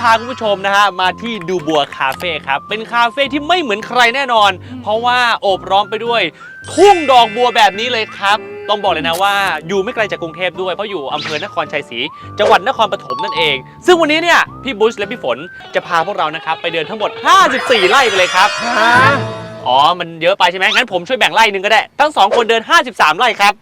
พาคุณผู้ชมนะฮะมาที่ดูบัวคาเฟ่ครับ เป็นคาเฟ่ที่ไม่เหมือนใครแน่นอน เพราะว่าโอบล้อมไปด้วย ทุ่งดอกบัวแบบนี้เลยครับ ต้องบอกเลยนะว่าอยู่ไม่ไกลจากกรุงเทพด้วย เพราะอยู่อำเภอนครชัยศรีจังหวัดนครปฐมนั่นเอง ซึ่งวันนี้เนี่ยพี่บุชและพี่ฝนจะพาพวกเรานะครับไปเดินทั้งหมด 54 ไร่ไปเลยครับอ๋อมันเยอะไปใช่ไหมงั้นผมช่วยแบ่งไร่หนึ่งก็ได้ทั้งสองคนเดิน 53 ไร่ครับ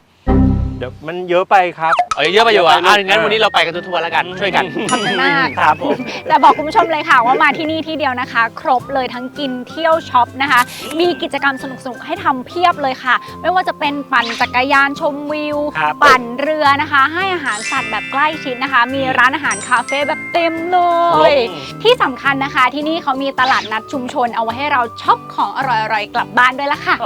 เดี๋ยวมันเยอะไปครับ เอ้ยเยอะไปอยู่อะเยอะไปอะลูกงั้นวันนี้เราไปกันทั่วๆแล้วกัน ช่วยกัน ขอบคุณมากครับผม แต่บอกคุณผู้ชมเลยค่ะว่ามาที่นี่ที่เดียวนะคะ ครบเลยทั้งกินเที่ยวช็อปนะคะ มีกิจกรรมสนุกๆให้ทำเพียบเลยค่ะ ไม่ว่าจะเป็นปั่นจักรยานชมวิว ครับ ปั่นเรือนะคะ ให้อาหารสัตว์แบบใกล้ชิดนะคะ มีร้านอาหารคาเฟ่แบบเต็มเลย ที่สำคัญนะคะที่นี่เขามีตลาดนัดชุมชนเอาไว้ให้เราช็อปของอร่อยๆกลับบ้านด้วยละค่ะ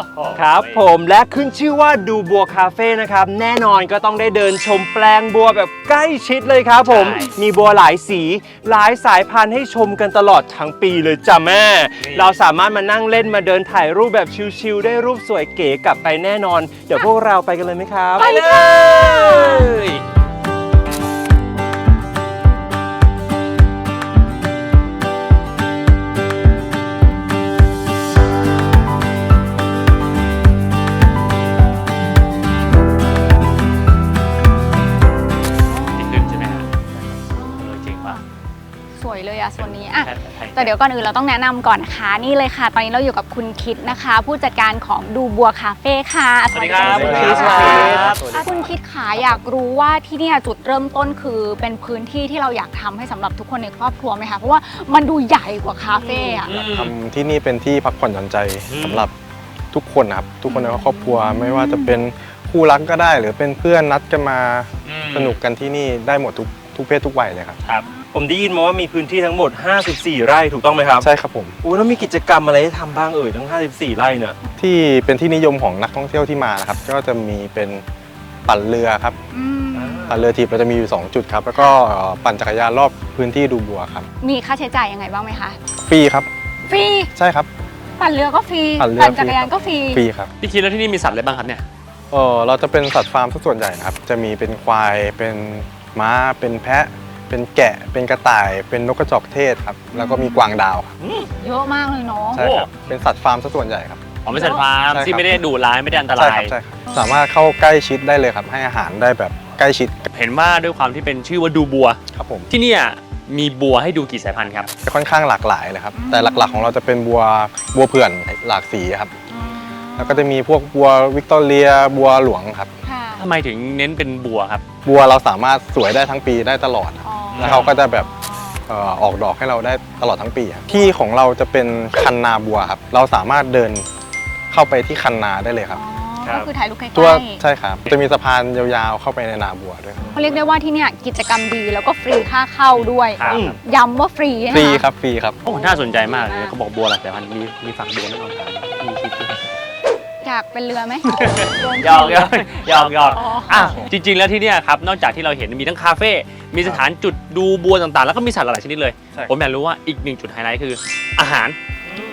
ครับผมและขึ้นชื่อว่าดูบัวคาเฟ่นะครับ แน่นอนก็ต้องได้เดินชมแปลงบัวแบบใกล้ชิดเลยครับผม ใช่มีบัวหลายสีหลายสายพันธุ์ให้ชมกันตลอดทั้งปีเลยจ้ะแม่เราสามารถมานั่งเล่นมาเดินถ่ายรูปแบบชิลๆได้รูปสวยเก๋กลับไปแน่นอน เดี๋ยวพวกเราไปกันเลยไหมครับ ไปเลย แต่เดี๋ยวก่อนอื่นเราต้องแนะนำก่อนนะคะนี่เลยค่ะ ตอนนี้เราอยู่กับคุณคิดนะคะ ผู้จัดการของดูบัวคาเฟ่ค่ะสวัสดีครับสวัสดีคุณครัคิบดครับอะคุณคิดขาอยากรู้ว่าที่เนี่ยจุดเริ่มต้นคือเป็นพื้นที่ที่เราอยากทำให้สำหรับทุกคนในครอบครัวไหมคะเพราะว่ามันดูใหญ่กว่าคาเฟ่อะอืมทำที่นี่เป็นที่พักผ่อนหย่อนใจอืมสำหรับทุกคนนะครับทุกคนในครอบครัวไม่ว่าจะเป็นคู่รักก็ได้ หรือเป็นเพื่อนนัดกันมาสนุกกันที่นี่ได้หมดทุกทุกเพศทุกวัยเลยครับ ผมได้ยินมาว่ามีพื้นที่ทั้งหมด 54 ไร่ถูกต้องไหมครับใช่ครับผม โอ้แล้วมีกิจกรรมอะไรให้ทำบ้างเอ่ยทั้ง 54 ไร่เนี่ยที่เป็นที่นิยมของนักท่องเที่ยวที่มานะครับ ก็จะมีเป็นปั่นเรือครับ อืมปั่นเรือทีบเราจะมีอยู่ 2 จุดครับ แล้วก็เอ่อปั่นจักรยานรอบพื้นที่ดูบัวครับ มีค่าใช้จ่ายยังไงบ้างไหมคะฟรีครับ ฟรีใช่ครับ ปั่นเรือก็ฟรีปั่นเรือปั่นจักรยานก็ฟรีฟรีครับ พี่คิดแล้วที่นี่มีสัตว์อะไรบ้างครับเนี่ย เออเราจะเป็นสัตว์ฟาร์มซะส่วนใหญ่นะครับ จะมีเป็นควาย เป็นม้า เป็นแพะ เป็นแกะเป็นกระต่าย เป็นนกกระจอกเทศครับ แล้วก็มีกวางดาวครับเยอะมากเลยเนาะ ใช่ครับเป็นสัตว์ฟาร์มซะส่วนใหญ่ครับ อ๋อไม่ใช่ฟาร์มใช่ครับ ที่ไม่ได้ดุร้ายไม่ได้อันตใช่ราคย รัใช่ครับสามารถเข้าใกล้ชิดได้เลยครับ ให้อาหารได้แบบใกล้ชิดเห็นว่าด้วยความที่เป็นชื่อว่าดูบัว ครับผมที่เนี่ยมีบัวให้ดูกี่สายพันธุ์ครับ จะค่อนข้างหลากหลายเลยครับแต่หลักๆของเราจะเป็นบัวบัวเผื่อนหลากสีครับ แล้วก็จะมีพวกบัววิกตอเรียบัวหลวงครับ ค่ะ ทำไมถึงเน้นเป็นบัวครับ บัวเราสามารถสวยได้ทั้งปีได้ตลอดครับอ๋อ แล้วเขาก็จะแบบเอ่อออกดอกให้เราได้ตลอดทั้งปีครับที่ของเราจะเป็นคันนาบัวครับ เราสามารถเดินเข้าไปที่คันนาได้เลยครับอ๋อครับก็คือถ่ายรูปใกล้ตัวๆใช่ครับ จะมีสะพานยาวๆเข้าไปในนาบัวด้วยครับเขาเรียกได้ว่าที่เนี่ยกิจกรรมดีแล้วก็ฟรีค่าเข้าด้วย ครับ ย้ำว่าฟรีนะฟรีคะครับฟรีครับ โอ้ น่าสนใจมากเลยเขาบอกบัวหลายสายพันธุ์มีมีฝักบัวไม่ลองถามมีคิดดูอยากเป็นเรือไหม หยอกหยอกหยอกหยอกอ๋ออะจริง ๆ แล้วที่เนี่ยครับนอกจากที่เราเห็นมีทั้งคาเฟ่มีสถานจุดดูบัวต่างๆ แล้วก็มีสัตว์หลายชนิดเลย ใช่ ผมอยากรู้ว่าอีกหนึ่งจุดไฮไลท์คืออาหาร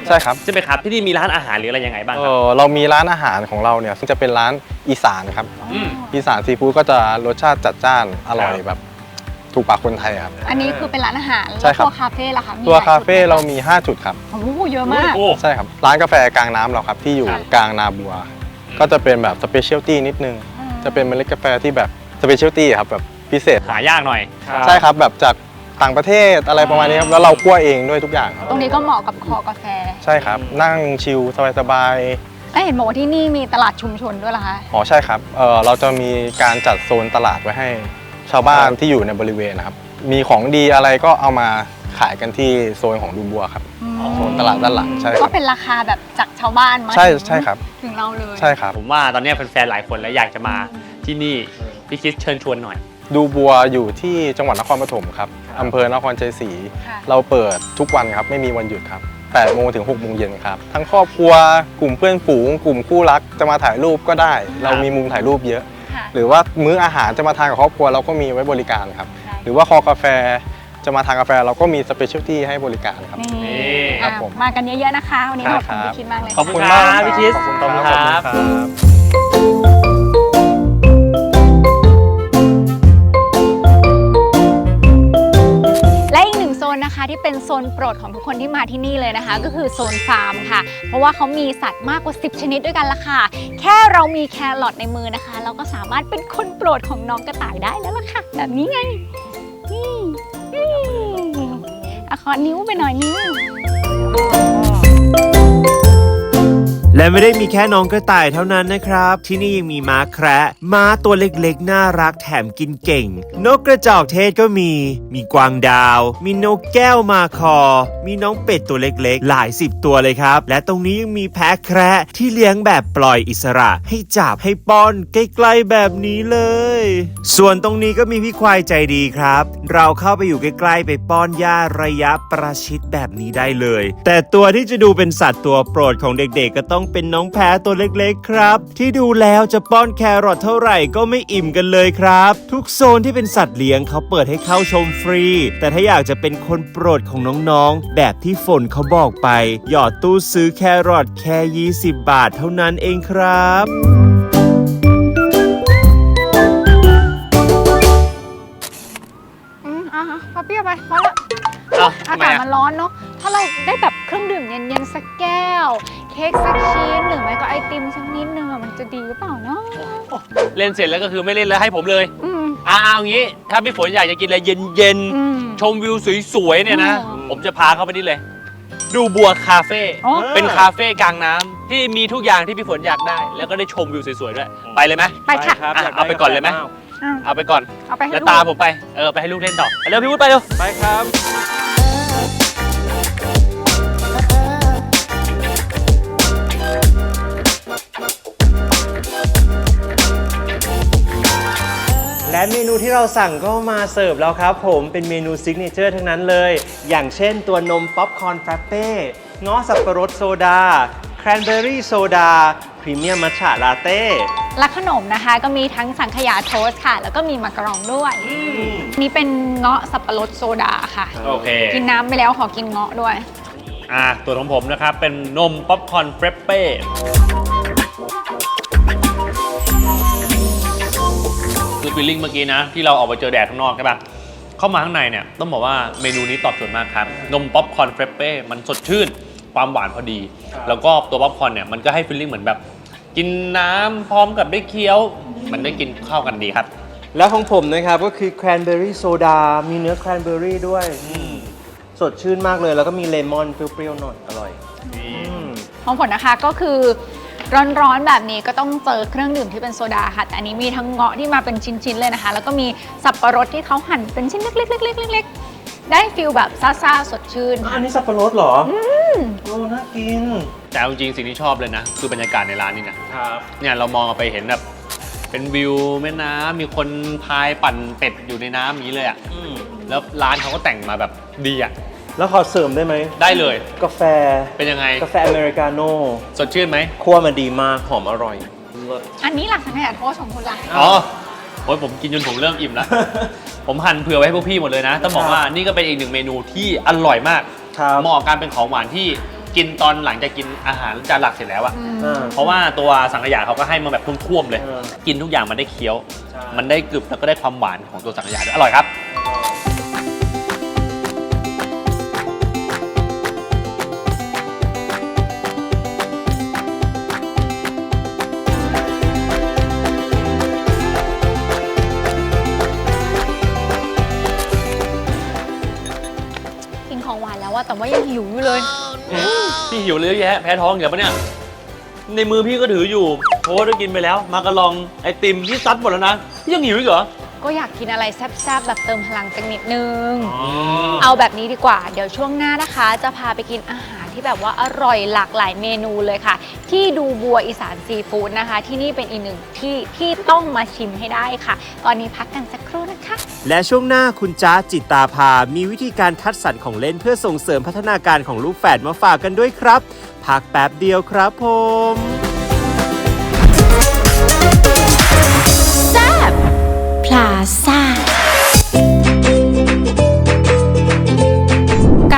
ใช่ครับ ใช่ไหมครับที่นี่มีร้านอาหารหรืออะไรยังไงบ้างเอครับอเรามีร้านอาหารของเราเนี่ยซึ่งจะเป็นร้านอีสานครับอืมอีสานซีฟู้ดก็จะรสชาติจัดจ้านอร่อยครับ แบบ ถูกปากคนไทยครับ อันนี้คือเป็นร้านอาหารใช่แล้วครับ ตัวคาเฟ่ล่ะคะมีตัวหลยคาเฟ่จุดไหมเรามี 5 จุดครับ โอ้โหเยอะมาก โอ้ใช่ครับ ร้านกาแฟกลางน้ำเราครับ ที่อยู่ครับกลางนาบัว ก็จะเป็นแบบสเปเชียลตี้นิดนึง จะเป็นเมล็ดกาแฟที่แบบสเปเชียลตี้ครับแบบพิเศษ หายากหน่อย ใช่ครับแบบจากต่างประเทศอะไรประมาณนี้ครับแล้วเราคั่วเองด้วยทุกอย่างครับ ตรงนี้ก็เหมาะกับคอกาแฟใช่ครับ นั่งชิลสบายแล้วเห็นบอกว่าที่นี่มีตลาดชุมชนด้วยเหรอคะ ๆอ๋อใช่ครับเออเราจะมีการจัดโซนตลาดไว้ให้ ชาวบ้านที่อยู่ในบริเวณนะครับ มีของดีอะไรก็เอามาขายกันที่โซนของดูบัวครับอืมโซนตลาดด้านหลังใช่คก็รับเป็นราคาแบบจากชาวบ้านมาใช่ถึงใช่ครับ ถึงเราเลยใช่ครับ ผมว่าตอนนี้แฟนๆหลายคนแล้วอยากจะมาที่นี่พี่คิดเชิญชวนหน่อย ดูบัวอยู่ที่จังหวัดนครปฐมครับอำเภอนครชัยศรีค่ะเราเปิดทุกวันครับไม่มีวันหยุดครับ8โมงถึง6โมงเย็นครับ ทั้งครอบครัวกลุ่มเพื่อนฝูง กลุ่มคู่รักจะมาถ่ายรูปก็ได้ เรามีมุมถ่ายรูปเยอะค่ะ หรือว่ามื้ออาหารจะมาทานกับครอบครัวเราก็มีไว้บริการครับได้หรือว่าคอกาแฟจะมาทานกาแฟเราก็มีสเปเชียลตี้ให้บริการครับ นี่นี่ครัอะบผมมากันเยอะๆนะคะ วันนี้คขรัอบบคุณพี่คิดมากเลย ขอบคุณะครับพี่คิดขอบคุณขอบคุณคครัรับ นึ่งโซนนะคะที่เป็นโซนโปรดของทุกคนที่มาที่นี่เลยนะคะ ก็คือโซนฟาร์มค่ะ เพราะว่าเขามีสัตว์มากกว่า 10 ชนิดด้วยกันละค่ะ แค่เรามีแครอทในมือนะคะ เราก็สามารถเป็นคนโปรดของน้องกระต่ายได้แล้วล่ะค่ะ แบบนี้ไงนี่นี่อะขอนิ้วไปหน่อยนิ้ว และไม่ได้มีแค่น้องกระต่ายเท่านั้นนะครับ ที่นี่ยังมีม้าแคระม้าตัวเล็กๆ น่ารักแถมกินเก่ง นกกระจอกเทศก็มี มีกวางดาว มีนกแก้วมาคอ มีน้องเป็ดตัวเล็กๆ หลายสิบตัวเลยครับ และตรงนี้ยังมีแพะแคระที่เลี้ยงแบบปล่อยอิสระ ให้จับให้ป้อนใกล้ๆแบบนี้เลย ส่วนตรงนี้ก็มีพี่ควายใจดีครับ เราเข้าไปอยู่ใกล้ๆไปป้อนหญ้าระยะประชิดแบบนี้ได้เลย แต่ตัวที่จะดูเป็นสัตว์ตัวโปรดของเด็กๆ ก็ต้องเป็นน้องแพะตัวเล็กๆครับ ที่ดูแล้วจะป้อนแครอทเท่าไหร่ก็ไม่อิ่มกันเลยครับ ทุกโซนที่เป็นสัตว์เลี้ยงเขาเปิดให้เข้าชมฟรี แต่ถ้าอยากจะเป็นคนโปรดของน้องๆ แบบที่ฝนเขาบอกไป หยอดตู้ซื้อแครอทแค่ 20 บาทเท่านั้นเองครับ เอ้าอาทำไมกาศอะ มันร้อนเนาะ ถ้าเราได้แบบเครื่องดื่มเย็นๆสักแก้ว เค้กสักชิ้นหรือไม่ก็ไอติมสักนิดนึงอะมันจะดีหรือเปล่าเนาะ เล่นเสร็จแล้วก็คือไม่เล่นแล้วให้ผมเลยอืม อ่าเอางี้ ถ้าพี่ฝนอยากจะกินอะไรเย็นอืม ๆ ชมวิวสวยๆเนี่ยนะ อืมผมจะพาเข้าไปนี่เลย ดูบัวคาเฟ่ อ๋อ เป็นคาเฟ่กลางน้ำที่มีทุกอย่างที่พี่ฝนอยากได้ แล้วก็ได้ชมวิวสวยๆด้วย ไปเลยไหม ไปค่ะครับอะเอาไปก่อนเลยไหมอืมเอาไปก่อน เอาไปให้แล้วลูกตามผมไป เออ ไปให้ลูกเล่นต่อไปเร็วพี่วุฒิไปเร็ว ไปครับ และเมนูที่เราสั่งก็มาเสิร์ฟแล้วครับผมเป็นเมนูซิกเนเจอร์ทั้งนั้นเลย อย่างเช่นตัวนมป๊อปคอร์นฟรัปเป้เงาะสับปะรดโซดาแครนเบอร์รี่โซดาพรีเมียมมัทฉะลาเต้และขนมนะคะก็มีทั้งสังขยาโทสต์ค่ะ แล้วก็มีมากรองด้วยนี่เป็นเงาะสับปะรดโซดาค่ะ โอเค กินน้ำไปแล้วขอกินเงาะด้วย อ่าตัวของผมนะครับ เป็นนมป๊อปคอร์นเฟรปเป้ คือฟีลลิ่งเมื่อกี้นะ ที่เราออกไปเจอแดดข้างนอกใช่ปะเข้ามาข้างในเนี่ยต้องบอกว่าเมนูนี้ตอบโจทย์มากครับ นมป๊อปคอร์นเฟรปเป้ มันสดชื่น ความหวานพอดี แล้วก็ตัวป๊อปคอร์นเนี่ยมันก็ให้ฟีลลิ่งเหมือนแบบ กินน้ำพร้อมกับได้เคี้ยว มันได้กินเข้ากันดีครับ แล้วของผมนะครับก็คือแครนเบอร์รี่โซดา มีเนื้อแครนเบอร์รี่ด้วย สดชื่นมากเลย แล้วก็มีเลมอนเปรี้ยวๆหน่อย อร่อยอืมของผลนะคะก็คือ ร้อนๆแบบนี้ก็ต้องเจอเครื่องดื่มที่เป็นโซดาค่ะแต่อันนี้มีทั้งเงาะที่มาเป็นชิ้นๆเลยนะคะ แล้วก็มีสับปะรดที่เขาหั่นเป็นชิ้นเล็กๆๆๆๆ ได้ฟิลแบบซ่าๆสดชื่นอัค่ะนนี้สับปะรดเหรออืมโอ้น่ากิน แต่เอาจริงๆสิ่งที่ชอบเลยนะ คือบรรยากาศในร้านนี่นะครับเนี่ยเรามองออกไปเห็นแบบเป็นวิวแม่น้ำมีคนพายปั่นเป็ดอยู่ในน้ำอย่างนี้เลยอะ่ะอืมแล้วร้านเขาก็แต่งมาแบบดีอะ่ะ แล้วขอเสริมได้ไหมได้เลย กาแฟเป็นยังไง กาแฟอเมริกาโน่สดชื่นไหมคั่วมาดีมากหอมอร่อย อันนี้หลักสังขยาโทษของคุณล่ะ อ๋อโอ้ยผมกินจนผมเริ่มอิ่มแล้ว ผมหั่นเผื่อไว้ให้พวกพี่หมดเลยนะ ต้องบอกว่านี่ก็เป็นอีกหนึ่งเมนูที่อร่อยมาก ครับเหมาะกับการเป็นของหวานที่กินตอนหลังจากกินอาหารจานหลักเสร็จแล้วอะอ่าเพราะว่าตัวสังขยาเขาก็ให้มาแบบท่วมๆเลยเออกินทุกอย่างมันได้เคี้ยวใช่มันได้กรึบแล้วก็ได้ความหวานของตัวสังขยาด้วยอร่อยครับ พี่หิวเลยเยอะแยะแพ้ท้องเหรอปะเนี่ย ในมือพี่ก็ถืออยู่โค้ดได้กินไปแล้ว มากระลองไอติมที่ซัดหมดแล้วนะพี่ยังหิวอีกเหรอก็อยากกินอะไรแซ่บๆแบบเติมพลังสักนิดนึง เอาแบบนี้ดีกว่า เดี๋ยวช่วงหน้านะคะ จะพาไปกินอาหารที่แบบว่าอร่อยหลากหลายเมนูเลยค่ะ ที่ดูบัวอีสานซีฟู้ดนะคะ ที่นี่เป็นอีกหนึ่งที่ที่ต้องมาชิมให้ได้ค่ะ ตอนนี้พักกันสักครู่นะคะ และช่วงหน้าคุณจ้าจิตตาภา มีวิธีการคัดสรรของเล่นเพื่อส่งเสริมพัฒนาการของลูกแฝดมาฝากกันด้วยครับ พักแป๊บเดียวครับผม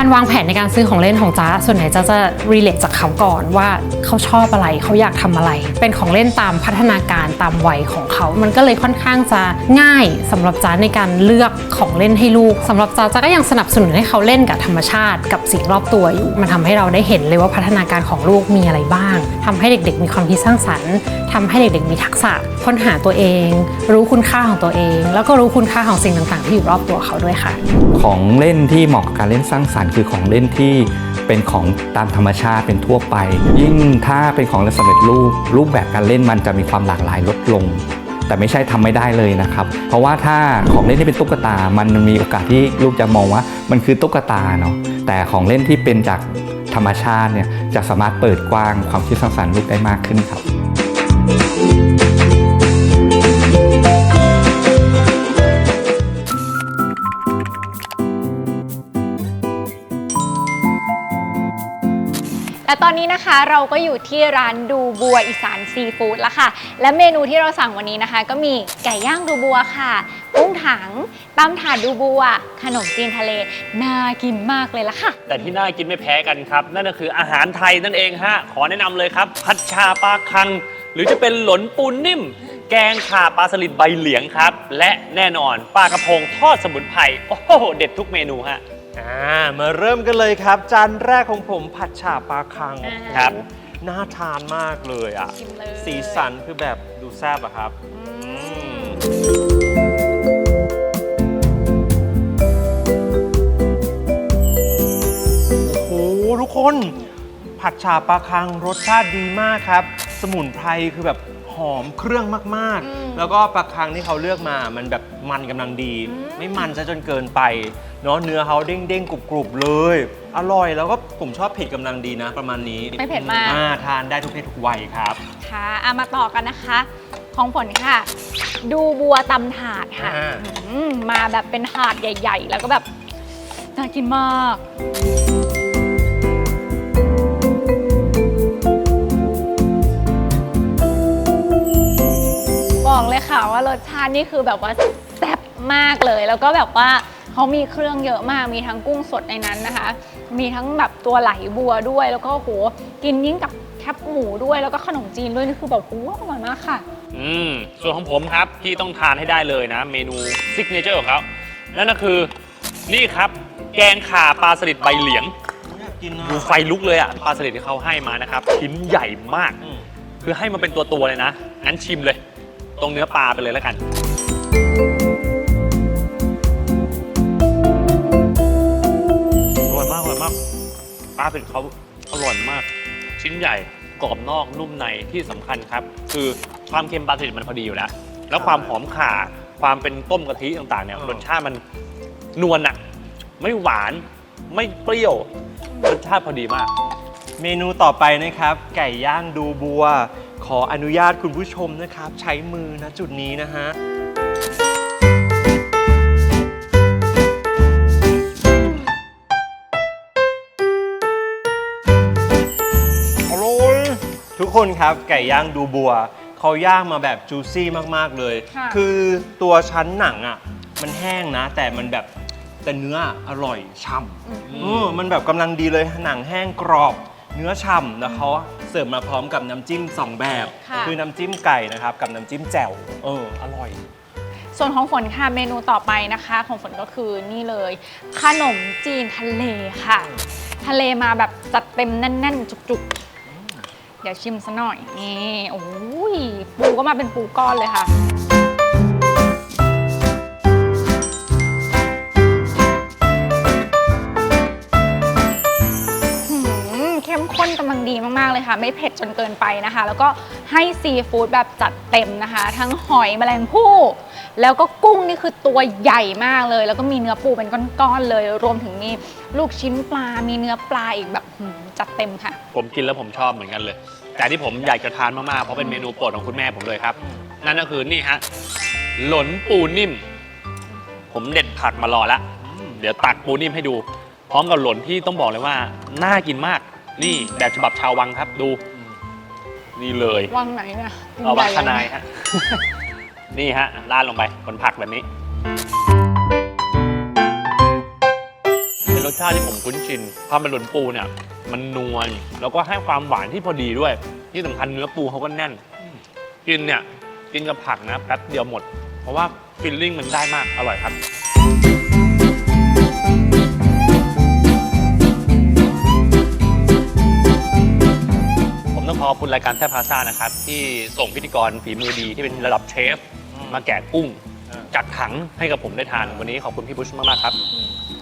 การวางแผนในการซื้อของเล่นของจ้าส่วนใหญ่จ้าจะรีเลทจากเขาก่อนว่าเขาชอบอะไรเขาอยากทำอะไร เป็นของเล่นตามพัฒนาการตามวัยของเขา มันก็เลยค่อนข้างจะง่ายสำหรับจ้าในการเลือกของเล่นให้ลูกสำหรับจ้าจ้าก็ยังสนับสนุนให้เขาเล่นกับธรรมชาติ กับสิ่งรอบตัวอยู่มันทำให้เราได้เห็นเลยว่าพัฒนาการของลูกมีอะไรบ้างทำให้เด็ก ๆ มีความคิดสร้างสรรค์ทำให้เด็ก ๆ มีทักษะค้นหาตัวเอง รู้คุณค่าของตัวเอง แล้วก็รู้คุณค่าของสิ่งต่างๆ ที่อยู่รอบตัวเขาด้วยค่ะ ของเล่นที่เหมาะกับการเล่นสร้างสรรค์คือของเล่นที่เป็นของตามธรรมชาติเป็นทั่วไป ยิ่งถ้าเป็นของเล่นสำเร็จรูป รูปแบบการเล่นมันจะมีความหลากหลายลดลง แต่ไม่ใช่ทำไม่ได้เลยนะครับ เพราะว่าถ้าของเล่นที่เป็นตุ๊กตา มันมีโอกาสที่ลูกจะมองว่ามันคือตุ๊กตาเนาะแต่ของเล่นที่เป็นจากธรรมชาติเนี่ยจะสามารถเปิดกว้างความคิดสร้างสรรค์ลูกได้มากขึ้นครับ และตอนนี้นะคะเราก็อยู่ที่ร้านดูบัวอีสานซีฟู้ดแล้วค่ะ และเมนูที่เราสั่งวันนี้นะคะ ก็มีไก่ย่างดูบัวค่ะกุ้งถังตำถาดดูบัว ขนมจีนทะเล น่ากินมากเลยละค่ะ แต่ที่น่ากินไม่แพ้กันครับ นั่นก็คืออาหารไทยนั่นเองฮะ ขอแนะนำเลยครับ ผัดชาปลาคัง หรือจะเป็นหลนปูนนิ่ม แกงข่าปลาสลิดใบเหลียงครับ และแน่นอนปลากระพงทอดสมุนไพรโอ้โหเด็ดทุกเมนูฮะ อ่ามาเริ่มกันเลยครับ จานแรกของผมผัดฉาปลาคังอ่า ครับโอ้โหน่าทานมากเลยอะ ชิมเลย สีสันคือแบบดูแซ่บอะครับโอ้โหทุกคน ผัดฉาปลาคังรสชาติดีมากครับ สมุนไพรคือแบบหอมเครื่องมากอืมๆ แล้วก็ปลาคังที่เขาเลือกมา มันแบบมันกำลังดี อืม ไม่มันซะจนเกินไปเนาะเนื้อเขาเด้งๆกรุบๆเลย อร่อยแล้วก็ผมชอบเผ็ดกำลังดีนะ ประมาณนี้ไม่เผ็ดมาก อ่าทานได้ทุกเพศทุกวัยครับ ค่ะเอามาต่อกันนะคะ ของผลค่ะ ดูบัวตำถาดค่ะอ่า อืมมาแบบเป็นถาดใหญ่ ๆ แล้วก็แบบน่ากินมาก ค่ะว่ารสชาตินี่คือแบบว่าแซ่บมากเลย แล้วก็แบบว่าเขามีเครื่องเยอะมาก มีทั้งกุ้งสดในนั้นนะคะ มีทั้งแบบตัวไหลบัวด้วย แล้วก็โหกินยิ่งกับแคบหมูด้วย แล้วก็ขนมจีนด้วยนี่คือแบบโอ้อร่อยมากค่ะ อืมส่วนของผมครับที่ต้องทานให้ได้เลยนะ เมนูซิกเนเจอร์ของเขานั่นก็คือนี่ครับ แกงข่าปลาสลิดใบเหลียง อยากกินนะดูไฟลุกเลยอะปลาสลิดที่เขาให้มานะครับชิ้นใหญ่มาก อืมคือให้มาเป็นตัวๆเลยนะงั้นชิมเลย ตรงเนื้อปลาไปเลยแล้วกันอร่อยมากอร่อยมากปลาสลิดเขาอร่อยมาก ชิ้นใหญ่กรอบนอกนุ่มในที่สำคัญครับ คือความเค็มปลาสลิดมันพอดีอยู่แล้ว แล้วความหอมข่าความเป็นต้มกะทิต่างๆเนี่ยเออ รสชาติมันนวลอะไม่หวานไม่เปรี้ยวรสชาติพอดีมาก เมนูต่อไปนะครับ ไก่ย่างดูบัว ขออนุญาตคุณผู้ชมนะครับ ใช้มือนะจุดนี้นะฮะอร่อยทุกคนครับไก่ย่างดูบัว เขาย่างมาแบบจูซี่มาก ๆ เลย ค่ะ คือตัวชั้นหนังอะ มันแห้งนะ แต่มันแบบแต่เนื้ออร่อยช่ำเออมันแบบกำลังดีเลยหนังแห้งกรอบ เนื้อฉ่ำแล้วเขาเสิร์ฟมาพร้อมกับน้ำจิ้มสองแบบ ค่ะอน้ำจิ้มไก่นะครับกับน้ำจิ้มแจ่วเอออร่อย ส่วนของฝนค่ะเมนูต่อไปนะคะ ของฝนก็คือนี่เลย ขนมจีนทะเลค่ะ ทะเลมาแบบจัดเต็มแน่น ๆ จุกๆ เดี๋ยวชิมซะหน่อยนี่โอ้ยปูก็มาเป็นปูก้อนเลยค่ะ ไม่เผ็ดจนเกินไปนะคะ แล้วก็ให้ซีฟู้ดแบบจัดเต็มนะคะ ทั้งหอยแมลงภู่แล้วก็กุ้งนี่คือตัวใหญ่มากเลย แล้วก็มีเนื้อปูเป็นก้อนๆเลย รวมถึงมีลูกชิ้นปลา มีเนื้อปลาอีกแบบจัดเต็มค่ะ ผมกินแล้วผมชอบเหมือนกันเลย แต่ที่ผมอยากจะทานมากๆเพราะเป็นเมนูโปรดของคุณแม่ผมเลยครับ นั่นก็คือนี่ฮะหลนปูนิ่ม ผมเด็ดผักมารอละเดี๋ยวตักปูนิ่มให้ดู พร้อมกับหลนที่ต้องบอกเลยว่าน่ากินมาก นี่แบบฉบับชาววังครับดู นี่เลยวังไหนเนี่ยเอาวังใหทญ่เลยนายฮะ นี่ฮะราดลงไปบนผักแบบนี้ เป็นรสสชาติที่ผมคุ้นชินความเป็นหลุนปูเนี่ย มันนวลแล้วก็ให้ความหวานที่พอดีด้วย ที่สำคัญเนื้อปูเขาก็แน่น กินเนี่ย กินกับผักนะแป๊บเดียวหมด เพราะว่าฟิลลิ่งมันได้มากอร่อยครับ ขอขอบคุณรายการแซ่บพาซ่านะครับ ที่ส่งพิธีกรฝีมือดีที่เป็นระดับเชฟ มาแกะกุ้ง จัดถังให้กับผมได้ทานวันนี้ขอบคุณพี่บุชมากๆครับ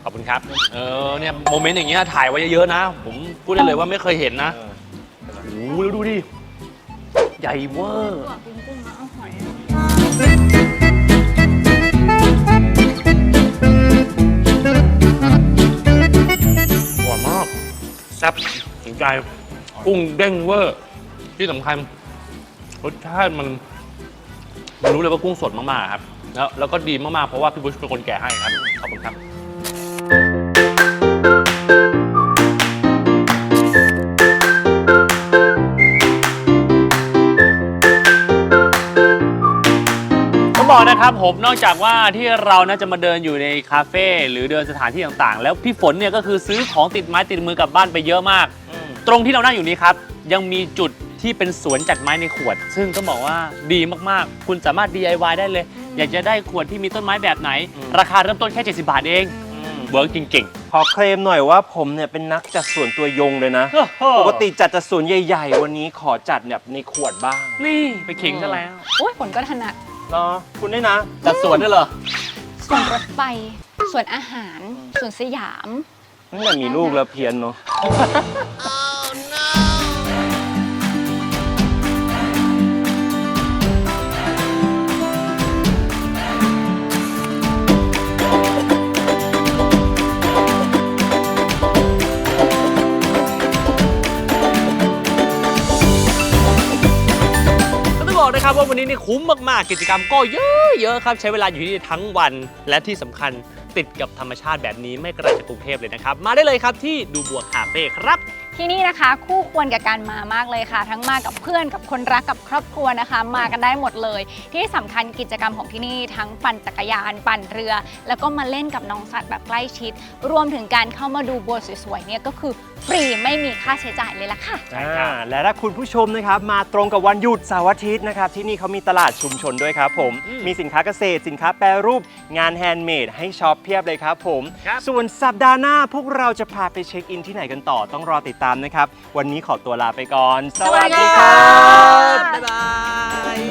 ขอบคุณครับ เออเนี่ยโมเมนต์อย่างเงี้ยถ่ายไว้เยอะๆนะ ผมพูดได้เลยว่าไม่เคยเห็นนะโอ้โหแล้วดูดิ ใหญ่เวอร์หวานมากแซ่บถึงใจกุ้งเด้งเวอร์ ที่สำคัญรสชาติมันมันรู้เลยว่ากุ้งสดมากๆครับ แล้วแล้วก็ดีมากๆ เพราะว่าพี่บุชเป็นคนแกะให้ครับ ขอบคุณครับ ต้องบอกนะครับผมนอกจากว่าที่เราน่าจะมาเดินอยู่ในคาเฟ่หรือเดินสถานที่ต่างๆ แล้วพี่ฝนเนี่ยก็คือซื้อของติดไม้ติดมือกลับบ้านไปเยอะมาก ตรงที่เรานั่งอยู่นี้ครับ ยังมีจุด ที่เป็นสวนจัดไม้ในขวด ซึ่งต้องบอกว่าดีมากๆ คุณสามารถ DIY ได้เลย อยากจะได้ขวดที่มีต้นไม้แบบไหน ราคาเริ่มต้นแค่ 70 บาทเองเวิร์กจริงขอเคลมหน่อยว่าผมเนี่ยเป็นนักจัดสวนตัวยงเลยนะ ๆปกติจัดจัดสวนใหญ่ๆ วันนี้ขอจัดแบบในขวดบ้างนี่ไปขิงซะแล้วโอ้ยฝนก็ถนัดเนาะคุณได้นะ จัดสวนด้วยเหรอส่วนรถไฟส่วนอาหารส่วนสยามตั้งแต่มีลูกแล้วเพี้ยนเนาะ นะครับว่าวันนี้นี่คุ้มมากๆ กิจกรรมก็เยอะๆครับ ใช้เวลาอยู่ที่นี่ทั้งวันและที่สำคัญติดกับธรรมชาติแบบนี้ไม่ไกลจากกรุงเทพเลยนะครับ มาได้เลยครับที่ดูบัวคาเฟ่ครับ ที่นี่นะคะ คู่ควรกับการมามากเลยค่ะ ทั้งมากับเพื่อนกับคนรักกับครอบครัวนะคะ มากันได้หมดเลย ที่สำคัญกิจกรรมของที่นี่ทั้งปั่นจักรยาน ปั่นเรือ แล้วก็มาเล่นกับน้องสัตว์แบบใกล้ชิด รวมถึงการเข้ามาดูบัวสวยๆเนี่ยก็คือฟรีไม่มีค่าใช้จ่ายเลยล่ะค่ะ ใช่ครับอ่าและถ้าคุณผู้ชมนะครับมาตรงกับวันหยุดเสาร์อาทิตย์นะครับที่นี่เขามีตลาดชุมชนด้วยครับผมอืมมีสินค้าเกษตรสินค้าแปรรูป งานแฮนด์เมดให้ช็อปเพียบเลยครับผมครับส่วนสัปดาห์หน้าพวกเราจะพาไปเช็คอินที่ไหนกันต่อต้องรอติดตามนะครับ วันนี้ขอตัวลาไปก่อน สวัสดีครับ บ๊ายบาย